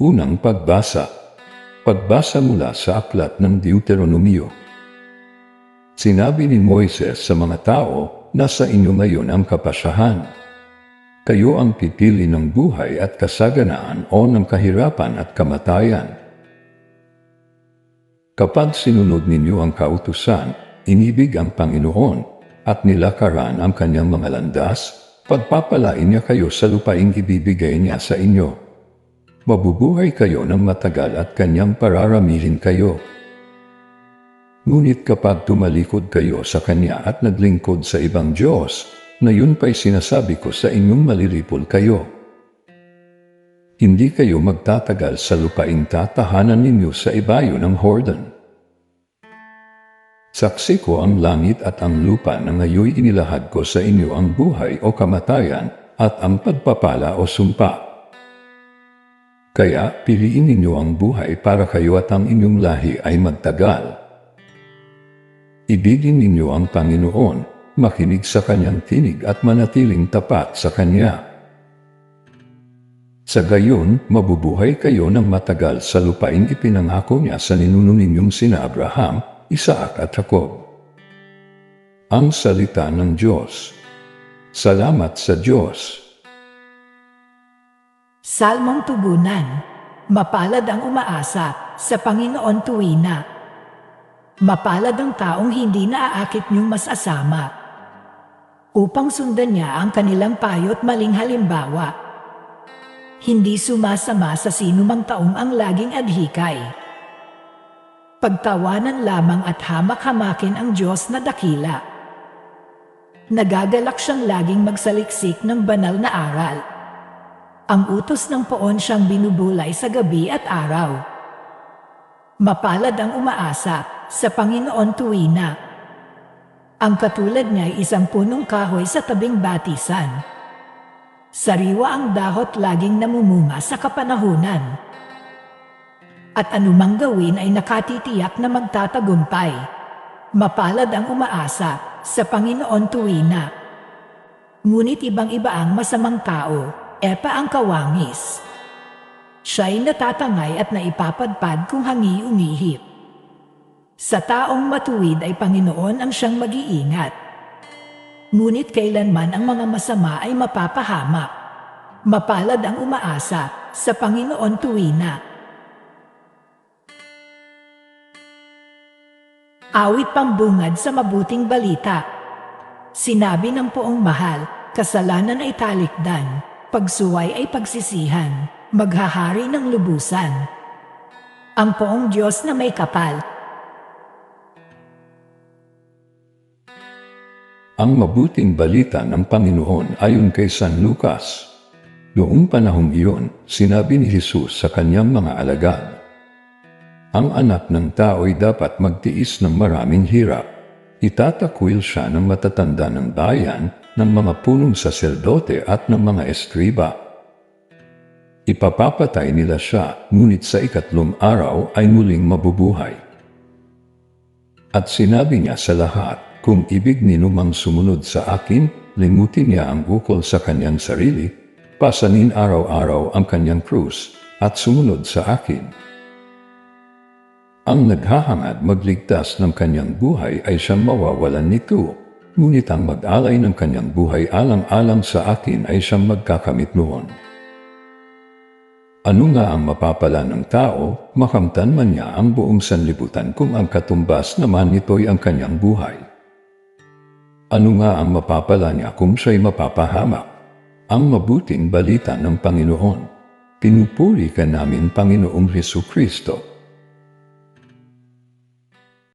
Unang pagbasa. Pagbasa mula sa aklat ng Deuteronomio. Sinabi ni Moises sa mga tao, nasa inyo ngayon ang kapasyahan. Kayo ang pipili ng buhay at kasaganaan o ng kahirapan at kamatayan. Kapag sinunod ninyo ang kautusan, inibig ang Panginoon at nilakaran ang kanyang mga landas, pagpapalain niya kayo sa lupaing ibibigay niya sa inyo mabubuhay kayo ng matagal at kanyang pararamihin kayo. Ngunit kapag tumalikod kayo sa kanya at naglingkod sa ibang Diyos, na yun pa'y sinasabi ko sa inyong malilipol kayo. Hindi kayo magtatagal sa lupaing tatahanan ninyo sa ibayo ng Jordan. Saksi ko ang langit at ang lupa na ngayoy inilahad ko sa inyo ang buhay o kamatayan at ang pagpapala o sumpa. Kaya piliin ninyo ang buhay para kayo at ang inyong lahi ay magtagal. Ibigin ninyo ang Panginoon, makinig sa kanyang tinig at manatiling tapat sa kanya. Sa gayon, mabubuhay kayo ng matagal sa lupain ipinangako niya sa ninuno ninyong sina Abraham, Isaac at Jacob. Ang salita ng Diyos. Salamat sa Diyos. Salmong tubunan, mapalad ang umaasa sa Panginoon tuwina. Mapalad ang taong hindi naaakit niyong masasama. Upang sundan niya ang kanilang payo't maling halimbawa. Hindi sumasama sa sinumang taong ang laging adhikay. Pagtawanan lamang at hamak-hamakin ang Diyos na dakila. Nagagalak siyang laging magsaliksik ng banal na aral. Ang utos ng poon siyang binubulay sa gabi at araw. Mapalad ang umaasa sa Panginoon tuwina. Ang katulad niya ay isang punong kahoy sa tabing batisan. Sariwa ang dahot laging namumunga sa kapanahunan. At anumang gawin ay nakatitiyak na magtatagumpay. Mapalad ang umaasa sa Panginoon tuwina. Ngunit ibang-iba ang masamang tao Epa ang kawangis. Siya'y natatangay at naipapadpad kung hangi umihip. Sa taong matuwid ay Panginoon ang siyang mag-iingat. Ngunit kailanman ang mga masama ay mapapahamak. Mapalad ang umaasa sa Panginoon tuwina. Awit pambungad sa mabuting balita. Sinabi ng poong mahal, kasalanan ay talikdan, pagsuway ay pagsisihan, maghahari ng lubusan. Ang poong Diyos na may kapal. Ang mabuting balita ng Panginoon ayon kay San Lucas. Noong panahong iyon, sinabi ni Jesus sa kanyang mga alagad, Ang anak ng tao ay dapat magtiis ng maraming hirap. Itatakwil siya ng matatanda ng bayan ng mga punong saserdote at ng mga eskriba. Ipapapatay nila siya, ngunit sa ikatlong araw ay muling mabubuhay. At sinabi niya sa lahat, kung ibig ninumang sumunod sa akin, limutin niya ang ukol sa kanyang sarili, pasanin araw-araw ang kanyang krus, at sumunod sa akin. Ang naghahangad magligtas ng kanyang buhay ay siyang mawawalan nito Ngunit ang mag-alay ng kanyang buhay alang-alang sa akin ay siyang magkakamit noon. Ano nga ang mapapala ng tao, makamtan man niya ang buong sanlibutan kung ang katumbas naman nito'y ang kanyang buhay. Ano nga ang mapapala niya kung siya'y mapapahamak? Ang mabuting balita ng Panginoon. Pinupuri ka namin Panginoong Heso Kristo